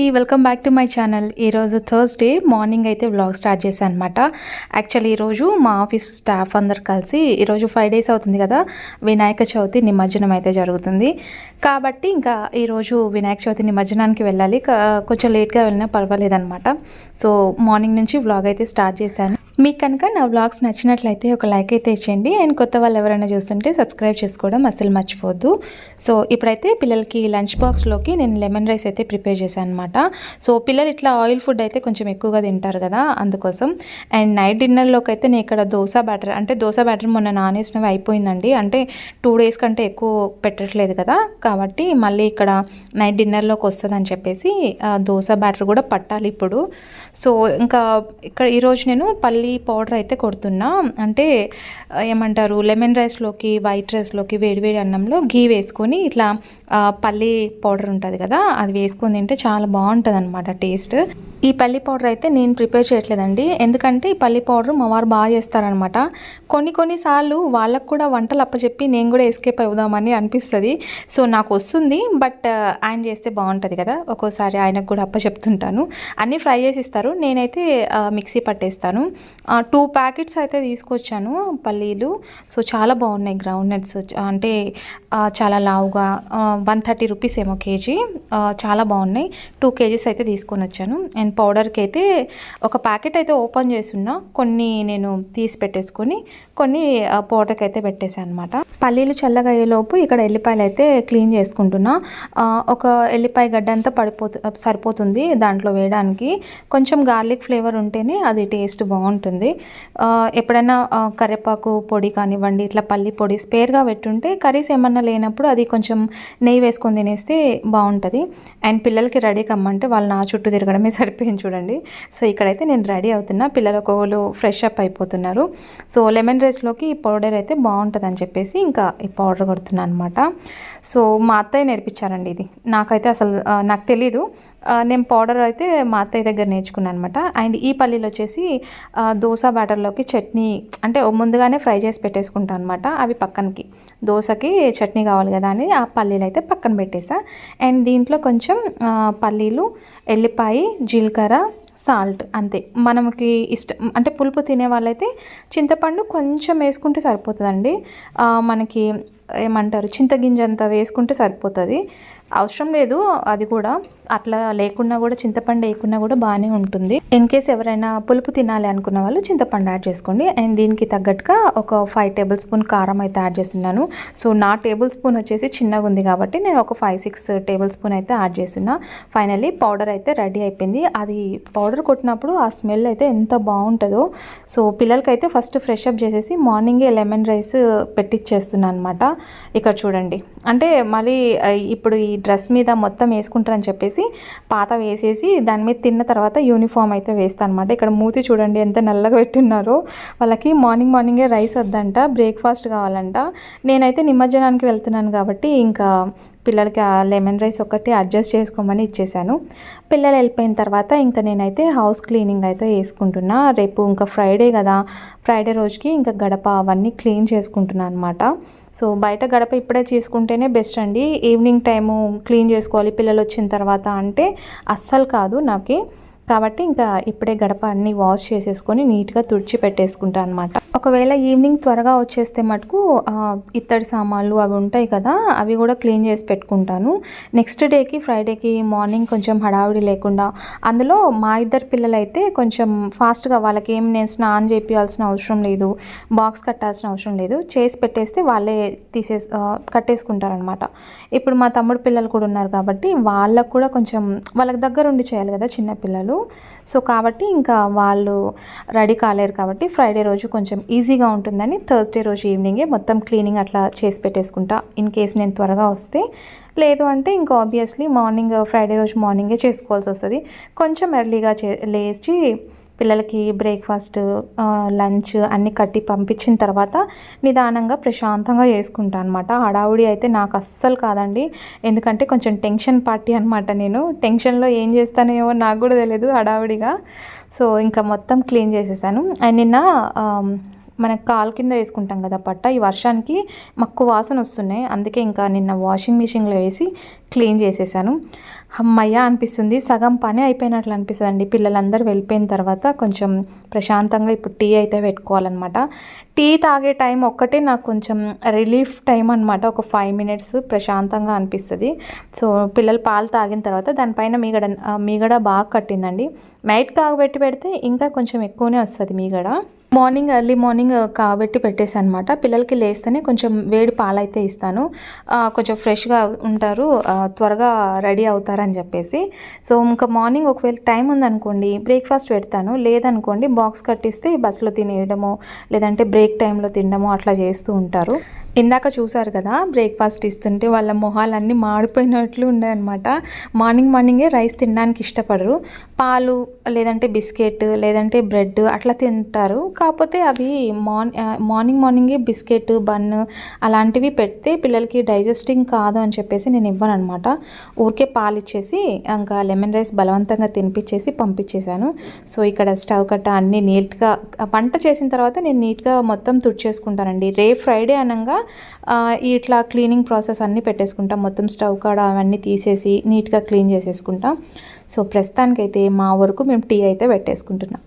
అండి welcome back to my channel ఈరోజు Thursday morning అయితే వ్లాగ్ స్టార్ట్ చేశాను అనమాట యాక్చువల్లీ ఈరోజు మా ఆఫీస్ స్టాఫ్ అందరు కలిసి ఈరోజు ఫైవ్ డేస్ అవుతుంది కదా. వినాయక చవితి నిమజ్జనం అయితే జరుగుతుంది. కాబట్టి ఇంకా ఈరోజు వినాయక చవితి నిమజ్జనానికి వెళ్ళాలి. కొంచెం లేట్గా వెళ్ళినా పర్వాలేదన్నమాట. సో మార్నింగ్ నుంచి వ్లాగ్ అయితే స్టార్ట్ చేశాను. మీకు కనుక నా వ్లాగ్స్ నచ్చినట్లయితే ఒక లైక్ అయితే ఇచ్చేయండి. అండ్ కొత్త వాళ్ళు ఎవరైనా చూస్తుంటే సబ్స్క్రైబ్ చేసుకోవడం అస్సలు మర్చిపోవద్దు. సో ఇప్పుడైతే పిల్లలకి లంచ్ బాక్స్లోకి నేను లెమన్ రైస్ అయితే ప్రిపేర్ చేశాను అనమాట సో పిల్లలు ఇట్లా ఆయిల్ ఫుడ్ అయితే కొంచెం ఎక్కువగా తింటారు కదా అందుకోసం. అండ్ నైట్ డిన్నర్లోకి అయితే నేను ఇక్కడ దోశ బ్యాటర్ అంటే దోశ బ్యాటర్ మొన్న నానేసినవి అయిపోయిందండి. అంటే టూ డేస్ కంటే ఎక్కువ పెట్టట్లేదు కదా. కాబట్టి మళ్ళీ ఇక్కడ నైట్ డిన్నర్లోకి వస్తుందని చెప్పేసి దోశ బ్యాటర్ కూడా పట్టాలి ఇప్పుడు. సో ఇంకా ఇక్కడ ఈరోజు నేను పల్లి ఈ పౌడర్ అయితే కొడుతున్నా. అంటే ఏమంటారు లెమన్ రైస్లోకి వైట్ రైస్లోకి వేడివేడి అన్నంలో గీ వేసుకొని ఇట్లా పల్లి పౌడర్ ఉంటుంది కదా అది వేసుకొని తింటే చాలా బాగుంటుంది అనమాట టేస్ట్. ఈ పల్లి పౌడర్ అయితే నేను ప్రిపేర్ చేయట్లేదండి. ఎందుకంటే ఈ పల్లి పౌడర్ మా వారు బాగా చేస్తారనమాట కొన్ని కొన్నిసార్లు వాళ్ళకు కూడా వంటలు అప్పచెప్పి నేను కూడా ఎస్కేప్ అవుదామని అనిపిస్తుంది. సో నాకు వస్తుంది బట్ ఆయన చేస్తే బాగుంటుంది కదా. ఒక్కోసారి ఆయనకు కూడా అప్పచెప్తుంటాను. అన్నీ ఫ్రై చేసి ఇస్తారు. నేనైతే మిక్సీ పట్టేస్తాను. టూ ప్యాకెట్స్ అయితే తీసుకొచ్చాను పల్లీలు. సో చాలా బాగున్నాయి గ్రౌండ్ నట్స్ అంటే చాలా లావుగా వన్ థర్టీ రూపీస్ ఏమో కేజీ. చాలా బాగున్నాయి. టూ కేజీస్ అయితే తీసుకొని వచ్చాను అండ్ పౌడర్కి అయితే ఒక ప్యాకెట్ అయితే ఓపెన్ చేస్తున్నా కొన్ని నేను తీసి పెట్టేసుకొని కొన్ని పౌడర్కి అయితే పెట్టేసాను అనమాట పల్లీలు చల్లగా అయ్యేలోపు ఇక్కడ ఎల్లిపాయలు అయితే క్లీన్ చేసుకుంటున్నా. ఒక ఎల్లిపాయ గడ్డ అంతా పడిపోతు సరిపోతుంది దాంట్లో వేయడానికి. కొంచెం గార్లిక్ ఫ్లేవర్ ఉంటేనే అది టేస్ట్ బాగుంటుంది. ఎప్పుడైనా కరివేపాకు పొడి కానివ్వండి ఇట్లా పల్లి పొడి స్పేర్గా పెట్టుంటే కర్రీస్ ఏమన్నా లేనప్పుడు అది కొంచెం నెయ్యి వేసుకొని తినేస్తే బాగుంటుంది. అండ్ పిల్లలకి రెడీ కమ్మంటే వాళ్ళు నా చుట్టూ తిరగడమే సరిపోయింది చూడండి. సో ఇక్కడైతే నేను రెడీ అవుతున్నా. పిల్లలు ఒకళ్ళు ఫ్రెష్ అప్ అయిపోతున్నారు. సో లెమన్ రైస్లోకి ఈ పౌడర్ అయితే బాగుంటుంది అని చెప్పేసి ఇంకా ఈ పౌడర్ కొడుతున్నాను అనమాట సో మా అత్తయ్య నేర్పించారండి ఇది. నాకైతే అసలు నాకు తెలీదు. నేను పౌడర్ అయితే మా అత్తయ్య దగ్గర నేర్చుకున్నాను అనమాట అండ్ ఈ పల్లీలు వచ్చేసి దోశ బ్యాటర్లోకి చట్నీ అంటే ముందుగానే ఫ్రై చేసి పెట్టేసుకుంటాను అనమాట అవి పక్కనకి. దోశకి చట్నీ కావాలి కదా అని ఆ పల్లీలు అయితే పక్కన పెట్టేసా. అండ్ దీంట్లో కొంచెం పల్లీలు ఎల్లిపాయ జీలకర్ర సాల్ట్ అంతే. మనకి ఇష్టం అంటే పులుపు తినే వాళ్ళైతే చింతపండు కొంచెం వేసుకుంటే సరిపోతుందండి. మనకి ఏమంటారు చింతగింజ అంతా వేసుకుంటే సరిపోతుంది. అవసరం లేదు అది కూడా. అట్లా లేకున్నా కూడా చింతపండు వేయకున్నా కూడా బాగానే ఉంటుంది. ఇన్ కేస్ ఎవరైనా పులుపు తినాలి అనుకున్న వాళ్ళు చింతపండు యాడ్ చేసుకోండి. అండ్ దీనికి తగ్గట్టుగా ఒక ఫైవ్ టేబుల్ స్పూన్ కారం అయితే యాడ్ చేస్తున్నాను. సో నా టేబుల్ స్పూన్ వచ్చేసి చిన్నగా ఉంది కాబట్టి నేను ఒక ఫైవ్ సిక్స్ టేబుల్ స్పూన్ అయితే యాడ్ చేస్తున్నా. ఫైనల్లీ పౌడర్ అయితే రెడీ అయిపోయింది. అది పౌడర్ కొట్టినప్పుడు ఆ స్మెల్ అయితే ఎంత బాగుంటుందో. సో పిల్లలకైతే ఫస్ట్ ఫ్రెష్ అప్ చేసేసి మార్నింగే లెమన్ రైస్ పెట్టిచ్చేస్తున్నాను అనమాట ఇక్కడ చూడండి. అంటే మళ్ళీ ఇప్పుడు ఈ డ్రెస్ మీద మొత్తం వేసుకుంటారని చెప్పేసి పాత వేసేసి దాని మీద తిన్న తర్వాత యూనిఫామ్ అయితే వేస్తాను అనమాట ఇక్కడ మూతి చూడండి ఎంత నల్లగా పెట్టున్నారో. వాళ్ళకి మార్నింగ్ మార్నింగే రైస్ వద్దంట బ్రేక్ఫాస్ట్ కావాలంట. నేనైతే నిమజ్జనానికి వెళ్తున్నాను కాబట్టి ఇంకా పిల్లలకి ఆ లెమన్ రైస్ ఒకటి అడ్జస్ట్ చేసుకోమని ఇచ్చేసాను పిల్లలు వెళ్ళిపోయిన తర్వాత ఇంకా నేనైతే హౌస్ క్లీనింగ్ అయితే వేసుకుంటున్నా. రేపు ఇంకా ఫ్రైడే కదా. ఫ్రైడే రోజుకి ఇంకా గడప అవన్నీ క్లీన్ చేసుకుంటున్నాను అనమాట సో బయట గడప ఇప్పుడే చేసుకుంటేనే బెస్ట్ అండి. ఈవినింగ్ టైము క్లీన్ చేసుకోవాలి పిల్లలు వచ్చిన తర్వాత అంటే అస్సలు కాదు నాకు. కాబట్టి ఇంకా ఇప్పుడే గడప అన్ని వాష్ చేసేసుకొని నీట్గా తుడిచి పెట్టేసుకుంటాను అనమాట ఒకవేళ ఈవినింగ్ త్వరగా వచ్చేస్తే మటుకు ఇత్తడి సామాన్లు అవి ఉంటాయి కదా అవి కూడా క్లీన్ చేసి పెట్టుకుంటాను. నెక్స్ట్ డేకి ఫ్రైడేకి మార్నింగ్ కొంచెం హడావిడి లేకుండా అందులో మా ఇద్దరు పిల్లలైతే కొంచెం ఫాస్ట్గా వాళ్ళకి ఏం నేను స్నానం చేయాల్సిన అవసరం లేదు బాక్స్ కట్టాల్సిన అవసరం లేదు చేసి పెట్టేస్తే వాళ్ళే తీసేసి కట్టేసుకుంటారనమాట ఇప్పుడు మా తమ్ముడు పిల్లలు కూడా ఉన్నారు కాబట్టి వాళ్ళకు కూడా కొంచెం వాళ్ళకి దగ్గర ఉండి చేయాలి కదా చిన్న పిల్లలు. సో కాబట్టి ఇంకా వాళ్ళు రెడీ కాలేరు కాబట్టి ఫ్రైడే రోజు కొంచెం ఈజీగా ఉంటుందని థర్స్డే రోజు ఈవినింగే మొత్తం క్లీనింగ్ అట్లా చేసి పెట్టేసుకుంటా. ఇన్ కేస్ నేను త్వరగా వస్తే. లేదు అంటే ఇంకా ఆబ్వియస్లీ మార్నింగ్ ఫ్రైడే రోజు మార్నింగే చేసుకోవాల్సి వస్తుంది. కొంచెం ఎర్లీగా చే లేచి పిల్లలకి బ్రేక్ఫాస్ట్ లంచ్ అన్నీ కట్టి పంపించిన తర్వాత నిదానంగా ప్రశాంతంగా చేసుకుంటాను అనమాట హడావుడి అయితే నాకు అస్సలు కాదండి. ఎందుకంటే కొంచెం టెన్షన్ పార్టీ అనమాట నేను. టెన్షన్లో ఏం చేస్తానేమో నాకు కూడా తెలియదు హడావుడిగా. సో ఇంకా మొత్తం క్లీన్ చేసేసాను. అండ్ నిన్న మన మనకు కాలు కింద వేసుకుంటాం కదా పట్ట. ఈ వర్షానికి మక్కు వాసన వస్తున్నాయి. అందుకే ఇంకా నిన్న వాషింగ్ మిషన్లో వేసి క్లీన్ చేసేసాను. అమ్మయ్య అనిపిస్తుంది. సగం పని అయిపోయినట్లు అనిపిస్తుంది అండి పిల్లలందరూ వెళ్ళిపోయిన తర్వాత కొంచెం ప్రశాంతంగా ఇప్పుడు టీ అయితే పెట్టుకోవాలన్నమాట. టీ తాగే టైం ఒక్కటే నాకు కొంచెం రిలీఫ్ టైం అనమాట ఒక ఫైవ్ మినిట్స్ ప్రశాంతంగా అనిపిస్తుంది. సో పిల్లలు పాలు తాగిన తర్వాత దానిపైన మీగడ మీగడ బాగా కట్టిందండి. నైట్ కాగబెట్టి పెడితే ఇంకా కొంచెం ఎక్కువనే వస్తుంది మీగడ. మార్నింగ్ ఎర్లీ మార్నింగ్ కాబట్టి పెట్టేసి అనమాట పిల్లలకి లేస్తేనే కొంచెం వేడి పాలైతే ఇస్తాను. కొంచెం ఫ్రెష్గా ఉంటారు. త్వరగా రెడీ అవుతారు అని చెప్పేసి. సో ఇంకా మార్నింగ్ ఒకవేళ టైం ఉందనుకోండి బ్రేక్ఫాస్ట్ పెడతాను. లేదనుకోండి బాక్స్ కట్టిస్తే బస్సులో తినేయడము లేదంటే బ్రేక్ టైంలో తినడము అట్లా చేస్తూ ఉంటారు. ఇందాక చూసారు కదా బ్రేక్ఫాస్ట్ ఇస్తుంటే వాళ్ళ మొహాలన్నీ మాడిపోయినట్లు ఉన్నాయన్నమాట. మార్నింగ్ మార్నింగే రైస్ తినడానికి ఇష్టపడరు. పాలు లేదంటే బిస్కెట్ లేదంటే బ్రెడ్ అట్లా తింటారు. కాకపోతే అవి మార్న్ మార్నింగ్ మార్నింగే బిస్కెట్ బన్ అలాంటివి పెడితే పిల్లలకి డైజెస్టింగ్ కాదు అని చెప్పేసి నేను ఇవ్వను అనమాట ఊరికే పాలు ఇచ్చేసి ఇంకా లెమన్ రైస్ బలవంతంగా తినిపించేసి పంపించేశాను సో ఇక్కడ స్టవ్ కట్ట అన్నీ నీట్గా వంట చేసిన తర్వాత నేను నీట్గా మొత్తం తుడిచేసుకుంటానండి. రే ఫ్రైడే అనగా ఇట్లా క్లీనింగ్ ప్రాసెస్ అన్నీ పెట్టేసుకుంటాం. మొత్తం స్టవ్ కాడ అవన్నీ తీసేసి నీట్గా క్లీన్ చేసేసుకుంటాం. సో ప్రస్తుతానికైతే మా వరకు మేము టీ అయితే పెట్టేసుకుంటున్నాం.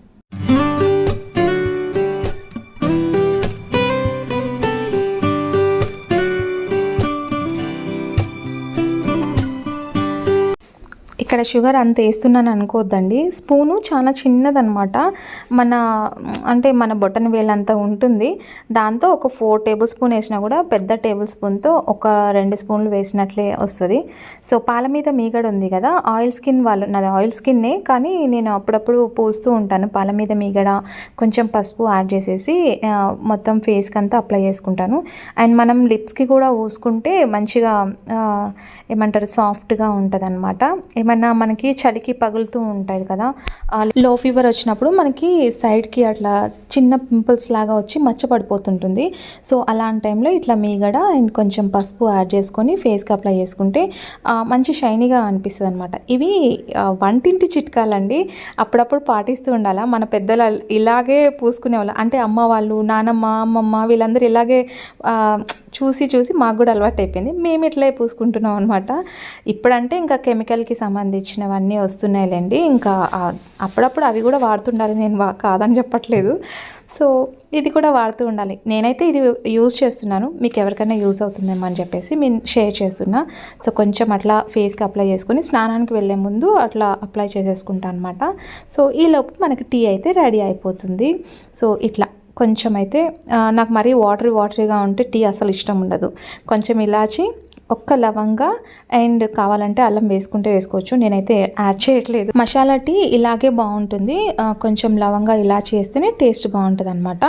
ఇక్కడ షుగర్ అంత వేస్తున్నాను అనుకోవద్దండి. స్పూను చాలా చిన్నదనమాట మన అంటే మన బొటన్ వేలంతా ఉంటుంది. దాంతో ఒక ఫోర్ టేబుల్ స్పూన్ వేసినా కూడా పెద్ద టేబుల్ స్పూన్తో ఒక రెండు స్పూన్లు వేసినట్లే వస్తుంది. సో పాల మీద మీగడ ఉంది కదా ఆయిల్ స్కిన్ వాళ్ళు నాది ఆయిల్ స్కిన్నే కానీ నేను అప్పుడప్పుడు పూస్తూ ఉంటాను పాల మీద మీగడ. కొంచెం పసుపు యాడ్ చేసేసి మొత్తం ఫేస్కి అంతా అప్లై చేసుకుంటాను. అండ్ మనం లిప్స్కి కూడా పూసుకుంటే మంచిగా ఏమంటారు సాఫ్ట్గా ఉంటుంది అనమాట ఏమన్నా మనకి చలికి పగులుతూ ఉంటుంది కదా లో ఫీవర్ వచ్చినప్పుడు మనకి సైడ్కి అట్లా చిన్న పింపుల్స్ లాగా వచ్చి మచ్చ పడిపోతుంటుంది సో అలాంటి టైంలో ఇట్లా మీగడ అండ్ కొంచెం పసుపు యాడ్ చేసుకొని ఫేస్కి అప్లై చేసుకుంటే మంచి షైనీగా అనిపిస్తుంది అనమాట ఇవి వంటింటి చిట్కాలండి. అప్పుడప్పుడు పాటిస్తూ ఉండాలా. మన పెద్దలు ఇలాగే పూసుకునే వాళ్ళు అంటే అమ్మ వాళ్ళు నానమ్మ అమ్మమ్మ వీళ్ళందరూ ఇలాగే చూసి చూసి మాకు కూడా అలవాటు అయిపోయింది మేము ఇట్లే పూసుకుంటున్నాం అనమాట ఇప్పుడంటే ఇంకా కెమికల్కి సంబంధించినవన్నీ వస్తున్నాయిలేండి. ఇంకా అప్పుడప్పుడు అవి కూడా వాడుతుండాలి. నేను వా కాదని చెప్పట్లేదు. సో ఇది కూడా వాడుతూ ఉండాలి. నేనైతే ఇది యూజ్ చేస్తున్నాను. మీకు ఎవరికైనా యూజ్ అవుతుందేమో అని చెప్పేసి నేను షేర్ చేస్తున్నా. సో కొంచెం అట్లా ఫేస్కి అప్లై చేసుకుని స్నానానికి వెళ్ళే ముందు అట్లా అప్లై చేసేసుకుంటాను అనమాట సో ఈలోపు మనకి టీ అయితే రెడీ అయిపోతుంది. సో ఇట్లా కొంచెం అయితే నాకు మరీ వాటరీ వాటరీగా ఉంటే టీ అసలు ఇష్టం ఉండదు. కొంచెం ఇలాచి ఒక్క లవంగా అండ్ కావాలంటే అల్లం వేసుకుంటే వేసుకోవచ్చు. నేనైతే యాడ్ చేయట్లేదు. మసాలా టీ ఇలాగే బాగుంటుంది. కొంచెం లవంగా ఇలా చేస్తేనే టేస్ట్ బాగుంటుంది అనమాట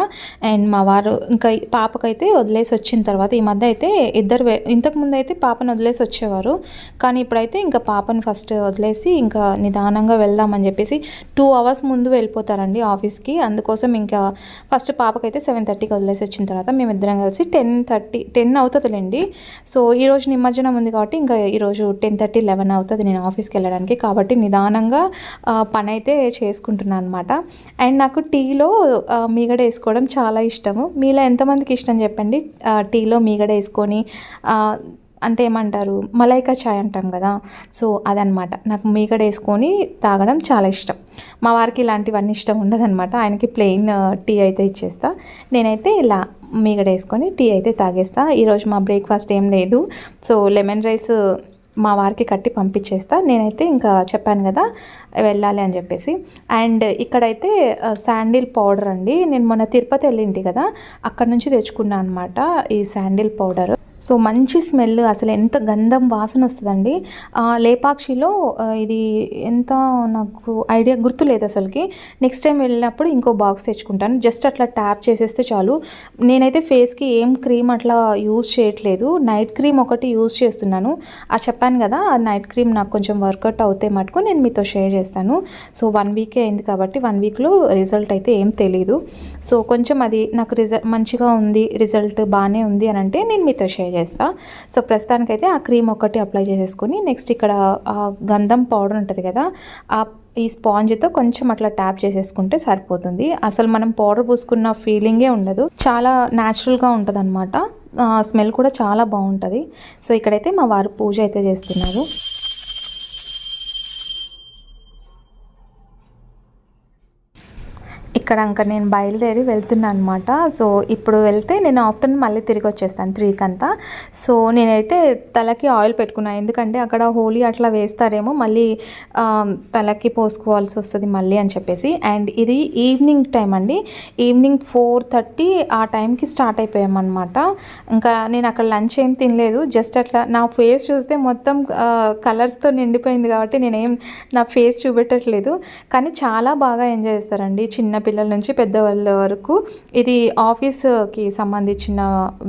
అండ్ మా వారు ఇంకా పాపకైతే వదిలేసి వచ్చిన తర్వాత ఈ మధ్య అయితే ఇద్దరు ఇంతకుముందు ఇంతకు ముందు అయితే పాపను వదిలేసి వచ్చేవారు. కానీ ఇప్పుడైతే ఇంకా పాపను ఫస్ట్ వదిలేసి ఇంకా నిదానంగా వెళ్దామని చెప్పేసి టూ అవర్స్ ముందు వెళ్ళిపోతారండి ఆఫీస్కి. అందుకోసం ఇంకా ఫస్ట్ పాపకైతే సెవెన్ థర్టీకి వదిలేసి వచ్చిన తర్వాత మేమిద్దరం కలిసి టెన్ థర్టీ టెన్ అవుతుందిలేండి. సో ఈరోజు నిమజ్జనం ఉంది కాబట్టి ఇంకా ఈరోజు టెన్ థర్టీ లెవెన్ అవుతుంది. నేను ఆఫీస్కి వెళ్ళడానికి కాబట్టి నిదానంగా పని అయితే చేసుకుంటున్నాను అనమాట అండ్ నాకు టీలో మీగడ వేసుకోవడం చాలా ఇష్టము. మీలో ఎంతమందికి ఇష్టం చెప్పండి? టీలో మీగడ వేసుకొని అంటే ఏమంటారు మలైకా చాయ్ అంటాం కదా. సో అదనమాట నాకు మీగడ వేసుకొని తాగడం చాలా ఇష్టం. మా వారికి ఇలాంటివన్నీ ఇష్టం ఉండదనమాట ఆయనకి ప్లెయిన్ టీ అయితే ఇచ్చేస్తా. నేనైతే ఇలా మీగడ వేసుకొని టీ అయితే తాగేస్తా. ఈరోజు మా బ్రేక్ఫాస్ట్ ఏం లేదు. సో లెమన్ రైస్ మా వారికి కట్టి పంపించేస్తా. నేనైతే ఇంకా చెప్పాను కదా వెళ్ళాలి అని చెప్పేసి. అండ్ ఇక్కడైతే శాండిల్ పౌడర్ అండి. నేను మొన్న తిరుపతి వెళ్ళింటి కదా అక్కడ నుంచి తెచ్చుకున్నాను అనమాట ఈ శాండిల్ పౌడర్. సో మంచి స్మెల్ అసలు ఎంత గంధం వాసన వస్తుందండి. లేపాక్షిలో ఇది ఎంత నాకు ఐడియా గుర్తులేదు అసలుకి. నెక్స్ట్ టైం వెళ్ళినప్పుడు ఇంకో బాక్స్ తెచ్చుకుంటాను. జస్ట్ అట్లా ట్యాప్ చేసేస్తే చాలు. నేనైతే ఫేస్కి ఏం క్రీమ్ అట్లా యూజ్ చేయట్లేదు. నైట్ క్రీమ్ ఒకటి యూజ్ చేస్తున్నాను. ఆ చెప్పాను కదా ఆ నైట్ క్రీమ్ నాకు కొంచెం వర్కౌట్ అవుతే మటుకు నేను మీతో షేర్ చేస్తాను. సో వన్ వీకే అయింది కాబట్టి వన్ వీక్లో రిజల్ట్ అయితే ఏం తెలీదు. సో కొంచెం అది నాకు రిజల్ట్ మంచిగా ఉంది రిజల్ట్ బాగానే ఉంది అని అంటే నేను మీతో షేర్ చేస్తా. సో ప్రస్తుతానికైతే ఆ క్రీమ్ ఒకటి అప్లై చేసేసుకొని నెక్స్ట్ ఇక్కడ ఆ గంధం పౌడర్ ఉంటుంది కదా ఆ ఈ స్పాంజ్తో కొంచెం అట్లా ట్యాప్ చేసేసుకుంటే సరిపోతుంది. అసలు మనం పౌడర్ పూసుకున్న ఫీలింగే ఉండదు. చాలా న్యాచురల్గా ఉంటుంది అనమాట స్మెల్ కూడా చాలా బాగుంటుంది. సో ఇక్కడైతే మా వారు పూజ అయితే చేస్తున్నారు. ఇక్కడ ఇంకా నేను బయలుదేరి వెళ్తున్నాను అనమాట సో ఇప్పుడు వెళ్తే నేను ఆఫ్టర్నూన్ మళ్ళీ తిరిగి వచ్చేస్తాను త్రీకి అంతా సో నేనైతే తలకి ఆయిల్ పెట్టుకున్నాను ఎందుకంటే అక్కడ హోలీ అట్లా వేస్తారేమో మళ్ళీ తలకి పోసుకోవాల్సి వస్తుంది మళ్ళీ అని చెప్పేసి. అండ్ ఇది ఈవినింగ్ టైం అండి. ఈవినింగ్ ఫోర్ థర్టీ ఆ టైంకి స్టార్ట్ అయిపోయామన్నమాట. ఇంకా నేను అక్కడ లంచ్ ఏం తినలేదు. జస్ట్ అట్లా నా ఫేస్ చూస్తే మొత్తం కలర్స్తో నిండిపోయింది కాబట్టి నేనేం నా ఫేస్ చూపెట్టట్లేదు. కానీ చాలా బాగా ఎంజాయ్ చేస్తారండి. చిన్న పిల్లల నుంచి పెద్దవాళ్ళ వరకు ఇది ఆఫీస్కి సంబంధించిన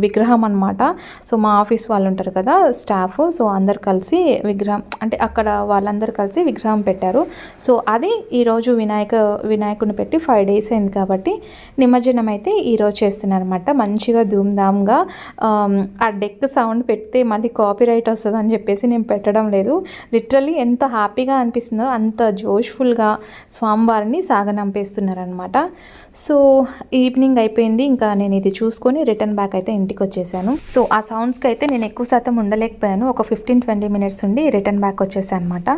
విగ్రహం అనమాట సో మా ఆఫీస్ వాళ్ళు ఉంటారు కదా స్టాఫ్. సో అందరు కలిసి విగ్రహం అంటే అక్కడ వాళ్ళందరూ కలిసి విగ్రహం పెట్టారు. సో అది ఈరోజు వినాయక వినాయకుని పెట్టి ఫైవ్ డేస్ అయింది కాబట్టి నిమజ్జనం అయితే ఈరోజు చేస్తున్నారు అనమాట మంచిగా ధూమ్ధామ్గా ఆ డెక్ సౌండ్ పెడితే మళ్ళీ కాపీ రైట్ వస్తుంది అని చెప్పేసి నేను పెట్టడం లేదు. లిటరలీ ఎంత హ్యాపీగా అనిపిస్తుందో అంత జోష్ఫుల్గా స్వామివారిని సాగనంపేస్తున్నారనమాట సో ఈవినింగ్ అయిపోయింది. ఇంకా నేను ఇది చూసుకొని రిటర్న్ బ్యాక్ అయితే ఇంటికి వచ్చేసాను. సో ఆ సౌండ్స్కి అయితే నేను ఎక్కువ శాతం ఉండలేకపోయాను. ఒక ఫిఫ్టీన్ ట్వంటీ మినిట్స్ ఉండి రిటర్న్ బ్యాక్ వచ్చేసాను అనమాట.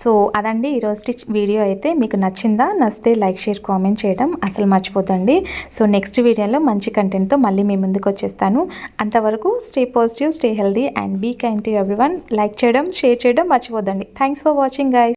సో అదండి ఈరోజు వీడియో అయితే. మీకు నచ్చిందా? నచ్చితే లైక్ షేర్ కామెంట్ చేయడం అసలు మర్చిపోతండి సో నెక్స్ట్ వీడియోలో మంచి కంటెంట్తో మళ్ళీ మీ ముందుకు వచ్చేస్తాను. అంతవరకు stay positive stay healthy and be kind to everyone. Like చేయడం షేర్ చేయడం మర్చిపోద్దండి. Thanks for watching guys.